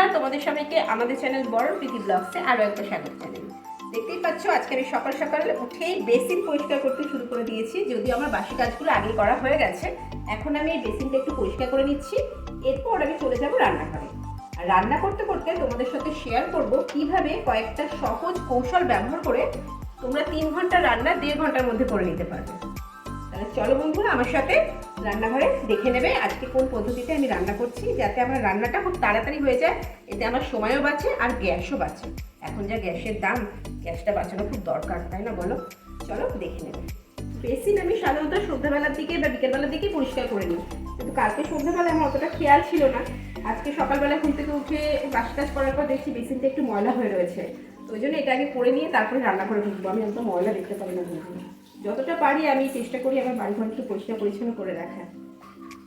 নমস্কার তোমাদের সবাইকে আমাদের চ্যানেল বড় প্রীতি ব্লগসে আরও একবার স্বাগত জানাই। দেখতেই পাচ্ছ, আজকে আমি সকাল সকাল উঠেই বেসিন পরিষ্কার করতে শুরু করে দিয়েছি। যদিও আমার বাসি কাজগুলো আগে করা হয়ে গেছে, এখন আমি এই বেসিনটা একটু পরিষ্কার করে নিচ্ছি। এরপর আমি চলে যাব রান্নাঘরে। আর রান্না করতে করতে তোমাদের সাথে শেয়ার করব কীভাবে কয়েকটা সহজ কৌশল ব্যবহার করে তোমরা তিন ঘণ্টা রান্না দেড় ঘণ্টার মধ্যে করে নিতে পারবে। চলো বন্ধুরা, আমার সাথে রান্নাঘরে দেখে নেবে আজকে কোন পদ্ধতিতে আমি রান্না করছি, যাতে আমার রান্নাটা খুব তাড়াতাড়ি হয়ে যায়। এতে আমার সময়ও বাঁচে আর গ্যাসও বাঁচে। এখন যা গ্যাসের দাম, গ্যাসটা বাঁচানো খুব দরকার, তাই না বলো? চলো দেখে নেবে। বেসিন আমি সাধারণত সন্ধ্যাবেলার দিকে বা বিকেলবেলার দিকে পরিষ্কার করে নিই। কিন্তু কালকে সন্ধ্যাবেলায় আমার অতটা খেয়াল ছিল না। আজকে সকালবেলা ঘুম থেকে উঠে কাজ করার পর দেখছি বেসিনটা একটু ময়লা হয়ে রয়েছে। তো ওই জন্য এটা আগে করে নিয়ে তারপরে রান্না করে ঢুকবো। আমি একদম ময়লা দেখতে পারি না। যতটা পারি আমি চেষ্টা করি আমার বাড়ি ঘর একটু পরিষ্কার পরিচ্ছন্ন করে রাখার।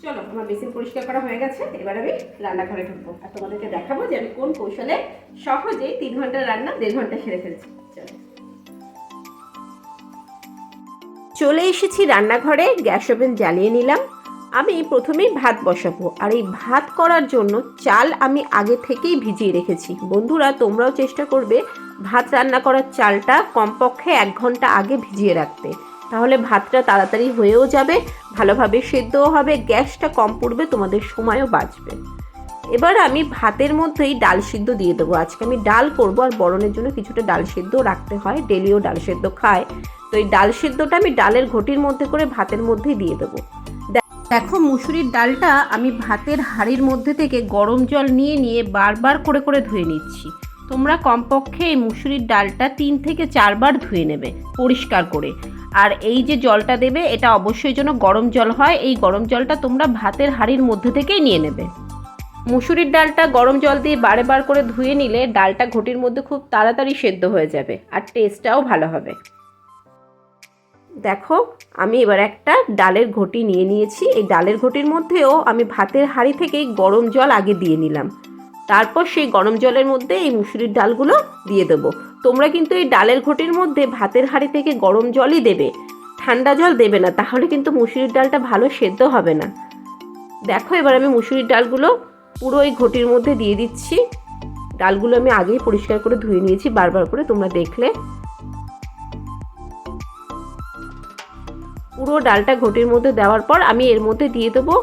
চলো, আমার বেসিন পরিষ্কার করা হয়ে গেছে, এবার আমি রান্নাঘরে ঢুকবো। আর তোমাদেরকে দেখাবো যে আমি কোন কৌশলে সহজেই তিন ঘণ্টার রান্না, দেড় ঘণ্টা সেরে ফেলছি। চলো। চলে এসেছি রান্নাঘরে, গ্যাস ওভেন জ্বালিয়ে নিলাম। আমি প্রথমেই ভাত বসাবো, আর এই ভাত করার জন্য চাল আমি আগে থেকেই ভিজিয়ে রেখেছি। বন্ধুরা, তোমরাও চেষ্টা করবে ভাত রান্না করার চালটা কমপক্ষে এক ঘণ্টা আগে ভিজিয়ে রাখতে। তাহলে ভাতটা তাড়াতাড়ি হয়েও যাবে, ভালোভাবে সেদ্ধও হবে, গ্যাসটা কম পড়বে, তোমাদের সময়ও বাঁচবে। এবার আমি ভাতের মধ্যেই ডাল সিদ্ধ দিয়ে দেবো। আজকে আমি ডাল করব, আর বরণের জন্য কিছুটা ডাল সিদ্ধ রাখতে হয়, ডেলিও ডাল সিদ্ধ খায়। তো এই ডাল সিদ্ধটা আমি ডালের ঘটির মধ্যে করে ভাতের মধ্যেই দিয়ে দেবো। দেখো মুসুরির ডালটা আমি ভাতের হাঁড়ির মধ্যে থেকে গরম জল নিয়ে নিয়ে বারবার করে করে ধুয়ে নিচ্ছি। তোমরা কমপক্ষে এই মুসুরির ডালটা তিন থেকে চারবার ধুয়ে নেবে, পরিষ্কার করে। আর এই যে জলটা দেবে, এটা অবশ্যই যেন গরম জল হয়। এই গরম জলটা তোমরা ভাতের হাঁড়ির মধ্যে থেকেই নিয়ে নেবে। মুসুরির ডালটা গরম জল দিয়ে বারে বার করে ধুয়ে নিলে ডালটা ঘটির মধ্যে খুব তাড়াতাড়ি সেদ্ধ হয়ে যাবে আর টেস্টটাও ভালো হবে। দেখো, আমি এবার একটা ডালের ঘটি নিয়ে নিয়েছি। এই ডালের ঘটির মধ্যেও আমি ভাতের হাঁড়ি থেকেই গরম জল আগে দিয়ে নিলাম। তারপর সেই গরম জলের মধ্যে এই মুসুরির ডালগুলো দিয়ে দেবো। তোমরা কিন্তু এই ডালের ঘটির মধ্যে ভাতের হাঁড়ি থেকে গরম জলই দেবে। ঠান্ডা জল দেবে না, তাহলে কিন্তু মুসুরির ডালটা ভালো সেদ্ধ হবে না। দেখো, এবার আমি মুসুরির ডালগুলো পুরো এই ঘটির মধ্যে দিয়ে দিচ্ছি। ডালগুলো আমি আগেই পরিষ্কার করে ধুয়ে নিয়েছি, বারবার করে তোমরা দেখলে। পুরো ডালটা ঘটির মধ্যে দেওয়ার পর আমি এর মধ্যে দিয়ে দেবো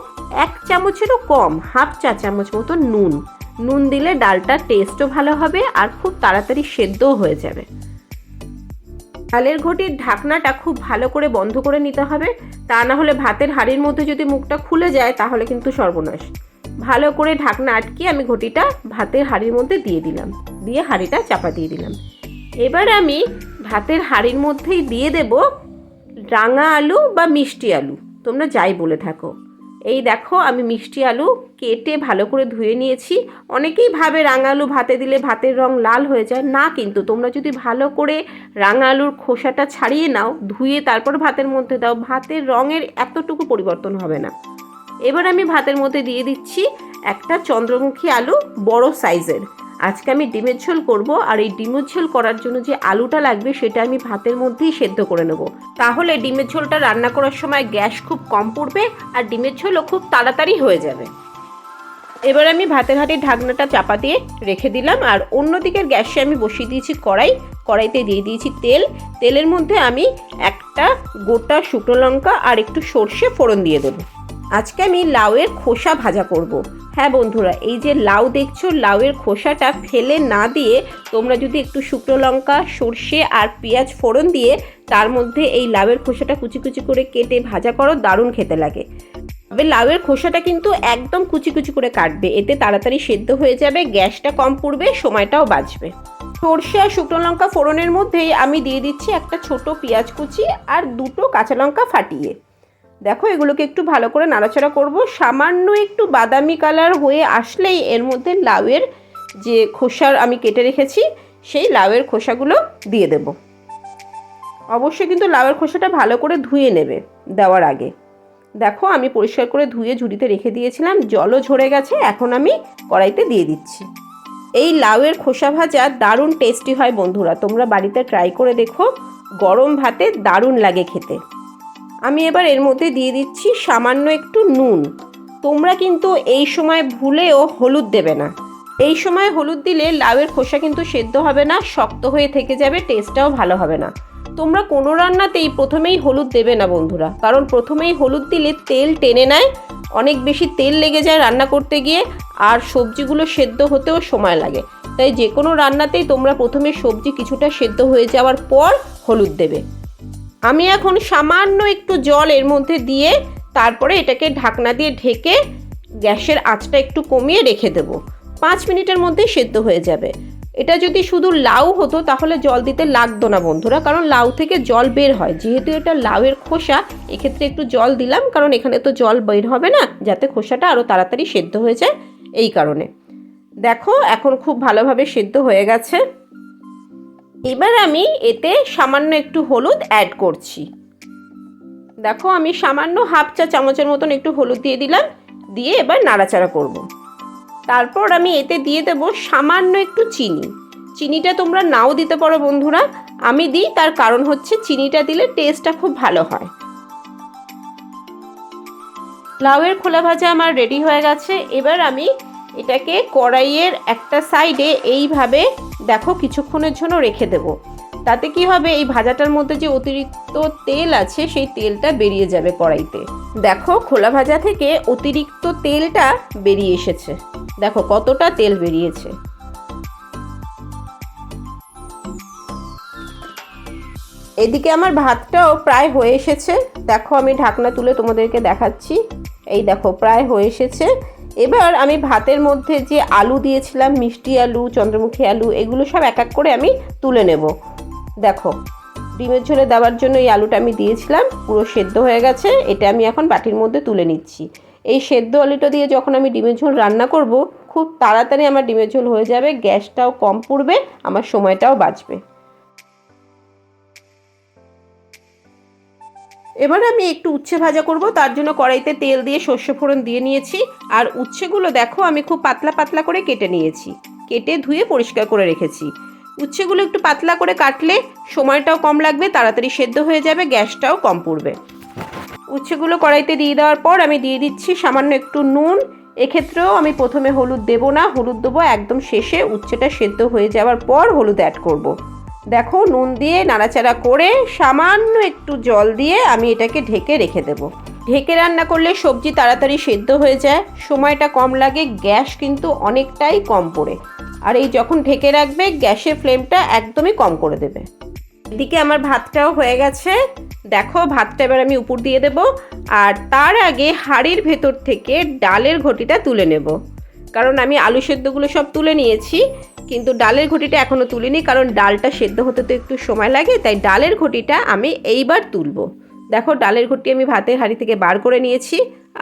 এক চামচেরও কম, হাফ চা চামচ মতো নুন। নুন দিলে ডালটার টেস্টও ভালো হবে আর খুব তাড়াতাড়ি সেদ্ধও হয়ে যাবে। ডালের ঘটির ঢাকনাটা খুব ভালো করে বন্ধ করে নিতে হবে। তা না হলে ভাতের হাঁড়ির মধ্যে যদি মুখটা খুলে যায় তাহলে কিন্তু সর্বনাশ। ভালো করে ঢাকনা আটকে আমি ঘটিটা ভাতের হাঁড়ির মধ্যে দিয়ে দিলাম। দিয়ে হাঁড়িটা চাপা দিয়ে দিলাম। এবার আমি ভাতের হাঁড়ির মধ্যেই দিয়ে দেব রাঙা আলু বা মিষ্টি আলু। তোমরা যাই বলে থাকো। এই দেখো, আমি মিষ্টি আলু কেটে ভালো করে ধুয়ে নিয়েছি। অনেকেই ভাবে রাঙা আলু ভাতে দিলে ভাতের রং লাল হয়ে যায়। না কিন্তু, তোমরা যদি ভালো করে রাঙা আলুর খোসাটা ছাড়িয়ে নাও, ধুয়ে তারপর ভাতের মধ্যে দাও, ভাতের রঙের এতটুকু পরিবর্তন হবে না। এবার আমি ভাতের মধ্যে দিয়ে দিচ্ছি একটা চন্দ্রমুখী আলু, বড় সাইজের। আজকে আমি ডিমের ঝোল করব আর এই ডিমের ঝোল করার জন্য যে আলুটা লাগবে সেটা আমি ভাতের মধ্যেই সেদ্ধ করে নেব। তাহলে ডিমের ঝোলটা রান্না করার সময় গ্যাস খুব কম পড়বে আর ডিমের ঝোলও খুব তাড়াতাড়ি হয়ে যাবে। এবার আমি ভাতের হাঁড়ির ঢাকনাটা চাপা দিয়ে রেখে দিলাম আর অন্য দিকের গ্যাসে আমি বসিয়ে দিয়েছি কড়াই। কড়াইতে দিয়ে দিয়েছি তেল। তেলের মধ্যে আমি একটা গোটা শুকনো লঙ্কা আর একটু সর্ষে ফোড়ন দিয়ে দেবো। আজকে আমি লাউয়ের খোসা ভাজা করব। হ্যাঁ বন্ধুরা, এই যে লাউ দেখছ, লাউয়ের খোসাটা ফেলে না দিয়ে তোমরা যদি একটু শুকনো লঙ্কা, সর্ষে আর পেঁয়াজ ফোড়ন দিয়ে তার মধ্যে এই লাউয়ের খোসাটা কুচি কুচি করে কেটে ভাজা করো, দারুণ খেতে লাগে। তবে লাউয়ের খোসাটা কিন্তু একদম কুচি কুচি করে কাটবে, এতে তাড়াতাড়ি সেদ্ধ হয়ে যাবে, গ্যাসটা কম পড়বে, সময়টাও বাঁচবে। সর্ষে আর শুকনো লঙ্কা ফোড়নের মধ্যেই আমি দিয়ে দিচ্ছি একটা ছোট পেঁয়াজ কুচি আর দুটো কাঁচা লঙ্কা ফাটিয়ে। দেখো, এগুলোকে একটু ভালো করে নাড়াচাড়া করব। সামান্য একটু বাদামি কালার হয়ে আসলেই এর মধ্যে লাউয়ের যে খোসার আমি কেটে রেখেছি, সেই লাউয়ের খোসাগুলো দিয়ে দেব। অবশ্যই কিন্তু লাউয়ের খোসাটা ভালো করে ধুয়ে নেবে দেওয়ার আগে। দেখো, আমি পরিষ্কার করে ধুয়ে ঝুড়িতে রেখে দিয়েছিলাম, জলও ঝরে গেছে, এখন আমি কড়াইতে দিয়ে দিচ্ছি। এই লাউয়ের খোসা ভাজা দারুণ টেস্টি হয় বন্ধুরা, তোমরা বাড়িতে ট্রাই করে দেখো, গরম ভাতে দারুণ লাগে খেতে। আমি এবার এর মধ্যে দিয়ে দিচ্ছি সামান্য একটু নুন। তোমরা কিন্তু এই সময় ভুলেও হলুদ দেবে না। এই সময় হলুদ দিলে লাউয়ের খোসা কিন্তু সেদ্ধ হবে না, শক্ত হয়ে থেকে যাবে, টেস্টটাও ভালো হবে না। তোমরা কোনো রান্নাতেই প্রথমেই হলুদ দেবে না, বন্ধুরা। কারণ প্রথমেই হলুদ দিলে তেল টেনে নেয়, অনেক বেশি তেল লেগে যায় রান্না করতে গিয়ে, আর সবজিগুলো সেদ্ধ হতেও সময় লাগে। তাই যে কোনো রান্নাতেই তোমরা প্রথমে সবজি কিছুটা সেদ্ধ হয়ে যাওয়ার পর হলুদ দেবে। আমি এখন সামান্য একটু জল এর মধ্যে দিয়ে তারপরে এটাকে ঢাকনা দিয়ে ঢেকে গ্যাসের আঁচটা একটু কমিয়ে রেখে দেবো। পাঁচ মিনিটের মধ্যে সেদ্ধ হয়ে যাবে। এটা যদি শুধু লাউ হতো তাহলে জল দিতে লাগতো না বন্ধুরা, কারণ লাউ থেকে জল বের হয়। যেহেতু এটা লাউয়ের খোসা, এক্ষেত্রে একটু জল দিলাম, কারণ এখানে তো জল বের হবে না, যাতে খোসাটা আরও তাড়াতাড়ি সেদ্ধ হয়ে যায় এই কারণে। দেখো, এখন খুব ভালোভাবে সেদ্ধ হয়ে গেছে। এবার আমি এতে সামান্য একটু হলুদ অ্যাড করছি। দেখো আমি সামান্য হাফ চা চামচের মতন একটু হলুদ দিয়ে দিলাম, দিয়ে এবার নাড়াচাড়া করব। তারপর আমি এতে দিয়ে দেবো সামান্য একটু চিনি। চিনিটা তোমরা নাও দিতে পারো বন্ধুরা, আমি দিই, তার কারণ হচ্ছে চিনিটা দিলে টেস্টটা খুব ভালো হয়। লাউয়ের খোলা ভাজা আমার রেডি হয়ে গেছে, এবার আমি এটাকে কড়াইয়ের একটা সাইডে এইভাবে দেখো কিছুক্ষণের জন্য রেখে দেব। তাতে কি হবে? এই ভাজাটার মধ্যে যে অতিরিক্ত তেল আছে, সেই তেলটা বেরিয়ে যাবে কড়াইতে। দেখো, খোলা ভাজা থেকে অতিরিক্ত তেলটা বেরিয়ে এসেছে। দেখো কতটা তেল বেরিয়েছে। এদিকে আমার ভাতটাও প্রায় হয়ে এসেছে। দেখো আমি ঢাকনা তুলে তোমাদেরকে দেখাচ্ছি। এই দেখো, প্রায় হয়ে এসেছে। এবার আমি ভাতের মধ্যে যে আলু দিয়েছিলাম, মিষ্টি আলু, চন্দ্রমুখী আলু, এগুলো সব এক এক করে আমি তুলে নেব। দেখো, ডিমের ঝোলে দেওয়ার জন্য এই আলুটা আমি দিয়েছিলাম, পুরো সেদ্ধ হয়ে গেছে, এটা আমি এখন বাটির মধ্যে তুলে নিচ্ছি। এই সেদ্ধ আলুটা দিয়ে যখন আমি ডিমের ঝোল রান্না করব, খুব তাড়াতাড়ি আমার ডিমের ঝোল হয়ে যাবে, গ্যাসটাও কম পড়বে, আমার সময়টাও বাঁচবে। এবার আমি একটু উচ্ছে ভাজা করব, তার জন্য কড়াইতে তেল দিয়ে সর্ষ ফোড়ন দিয়ে নিয়েছি। আর উচ্ছেগুলো দেখো, আমি খুব পাতলা পাতলা করে কেটে নিয়েছি। কেটে ধুয়ে পরিষ্কার করে রেখেছি। উচ্ছেগুলো একটু পাতলা করে কাটলে সময়টাও কম লাগবে, তাড়াতাড়ি সেদ্ধ হয়ে যাবে, গ্যাসটাও কম পড়বে। উচ্ছেগুলো কড়াইতে দিয়ে দেওয়ার পর আমি দিয়ে দিচ্ছি সামান্য একটু নুন। এক্ষেত্রেও আমি প্রথমে হলুদ দেবো না, হলুদ দেবো একদম শেষে, উচ্ছেটা সেদ্ধ হয়ে যাওয়ার পর হলুদ অ্যাড করব। দেখো, নুন দিয়ে নাড়াচাড়া করে সামান্য একটু জল দিয়ে আমি এটাকে ঢেকে রেখে দেবো। ঢেকে রান্না করলে সবজি তাড়াতাড়ি সেদ্ধ হয়ে যায়। সময়টা কম লাগে, গ্যাস কিন্তু অনেকটাই কম পড়ে। আর এই যখন ঢেকে রাখবে, গ্যাসের ফ্লেমটা একদমই কম করে দেবে। এদিকে আমার ভাতটাও হয়ে গেছে। দেখো, ভাতটা এবার আমি উপর দিয়ে দেব। আর তার আগে হাঁড়ির ভেতর থেকে ডালের ঘটিটা তুলে নেব। কারণ আমি আলু সেদ্ধগুলো সব তুলে নিয়েছি। কিন্তু ডালের ঘটিটা এখনও তুলিনি, কারণ ডালটা সেদ্ধ হতে তো একটু সময় লাগে, তাই ডালের ঘটিটা আমি এইবার তুলব। দেখো, ডালের ঘটি আমি ভাতের হাঁড়ি থেকে বার করে নিয়েছি,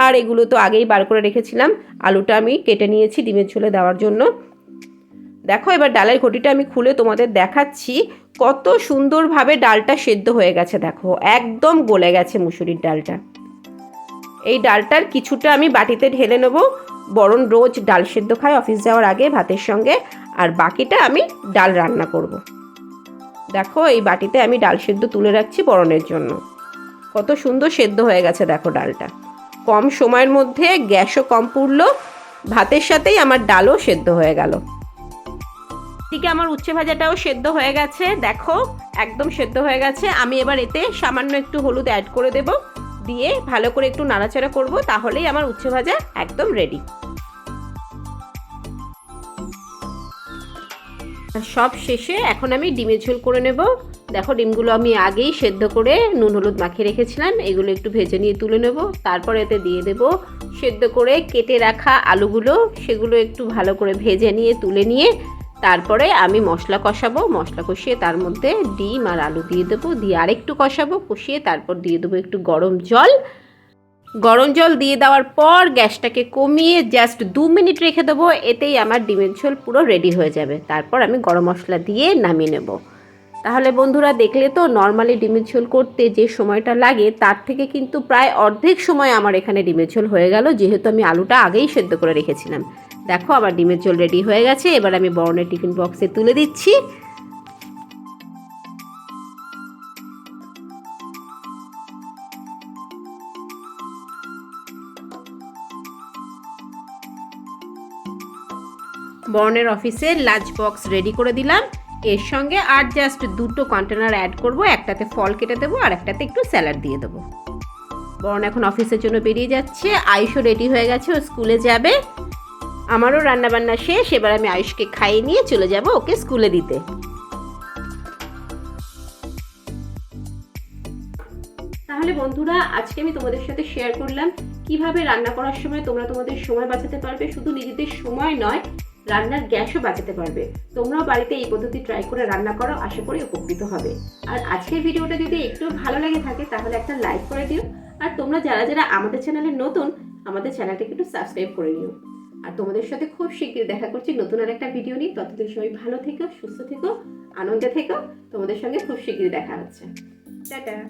আর এগুলো তো আগেই বার করে রেখেছিলাম। আলুটা আমি কেটে নিয়েছি ডিমের ঝোলে দেওয়ার জন্য। দেখো, এবার ডালের ঘটিটা আমি খুলে তোমাদের দেখাচ্ছি, কত সুন্দরভাবে ডালটা সেদ্ধ হয়ে গেছে, দেখো, একদম গলে গেছে মুসুরির ডালটা। এই ডালটার কিছুটা আমি বাটিতে ঢেলে নেব। বরণ রোজ ডাল সেদ্ধ খাই অফিস যাওয়ার আগে ভাতের সঙ্গে। আর বাকিটা আমি ডাল রান্না করব। দেখো, এই বাটিতে আমি ডাল সেদ্ধ তুলে রাখছি বরণের জন্য। কত সুন্দর সেদ্ধ হয়ে গেছে, দেখো ডালটা। কম সময়ের মধ্যে গ্যাসও কম পুড়লো। ভাতের সাথেই আমার ডালও সেদ্ধ হয়ে গেল। দিকে আমার উচ্ছে ভাজাটাও সেদ্ধ হয়ে গেছে। দেখো, একদম সেদ্ধ হয়ে গেছে। আমি এবার এতে সামান্য একটু হলুদ অ্যাড করে দেব। দিয়ে ভালো করে একটু নাড়াচাড়া করব, তাহলেই আমার উচ্ছে ভাজা একদম রেডি সব শেষে এখন আমি ডিমের ঝোল করে নেব। দেখো ডিমগুলো আমি আগেই সেদ্ধ করে নুন হলুদ মাখিয়ে রেখেছিলাম, এগুলো একটু ভেজে নিয়ে তুলে নেব। তারপর এতে দিয়ে দেব সেদ্ধ করে কেটে রাখা আলুগুলো, সেগুলো একটু ভালো করে ভেজে নিয়ে, তুলে নিয়ে তারপরে আমি মশলা কষাবো, মশলা কষিয়ে তার মধ্যে ডিম আর আলু দিয়ে দেবো। দিয়ে আরেকটু কষাবো, কষিয়ে তারপর দিয়ে দেবো একটু গরম জল। গরম জল দিয়ে দেওয়ার পর গ্যাসটাকে কমিয়ে জাস্ট দু মিনিট রেখে দেবো, এতেই আমার ডিমের ঝোল পুরো রেডি হয়ে যাবে। তারপর আমি গরম মশলা দিয়ে নামিয়ে নেব। তাহলে বন্ধুরা দেখলে তো নর্মালি ডিমের ঝোল করতে যে সময়টা লাগে, তার থেকে কিন্তু প্রায় অর্ধেক সময় আমার এখানে ডিমের ঝোল হয়ে গেল। যেহেতু আমি আলুটা আগেই সেদ্ধ করে রেখেছিলাম। দেখো আবার ডিমের ঝোল রেডি হয়ে গেছে। এবার আমি বরণের টিফিন বক্সে তুলে দিচ্ছি। বর্ণের অফিসে লাঞ্চ বক্স রেডি করে দিলাম। এর সঙ্গে আর জাস্ট দুটো কন্টেনার অ্যাড করব। একটাতে ফল কেটে দেবো আর একটাতে একটু স্যালাড দিয়ে দেবো। বর্ণ এখন অফিসের জন্য বেরিয়ে যাচ্ছে। আয়ুষও রেডি হয়ে গেছে, ও স্কুলে যাবে। আমারও রান্নাবান্না শেষ, এবার আমি আয়ুষকে খাইয়ে নিয়ে চলে যাব ওকে স্কুলে দিতে। তাহলে বন্ধুরা, আজকে আমি তোমাদের সাথে শেয়ার করলাম কীভাবে রান্না করার সময় তোমরা তোমাদের সময় বাঁচাতে পারবে। শুধু নিজেদের সময় নয়, রান্নার গ্যাসও বাঁচাতে পারবে। তোমরাও বাড়িতে এই পদ্ধতি ট্রাই করে রান্না করো, আশা করি উপকৃত হবে। আর আজকের ভিডিওটা যদি একটু ভালো লেগে থাকে, তাহলে একটা লাইক করে দিও। আর তোমরা যারা যারা আমাদের চ্যানেলে নতুন, আমাদের চ্যানেলটাকে একটু সাবস্ক্রাইব করে নিও। আর তোমাদের সাথে খুব শীঘ্রই দেখা করছি নতুন আর একটা ভিডিও নিয়ে। ততদিন সবাই ভালো থেকো, সুস্থ থেকো, আনন্দে থেকো। তোমাদের সঙ্গে খুব শীঘ্রই দেখা হচ্ছে। টাটা।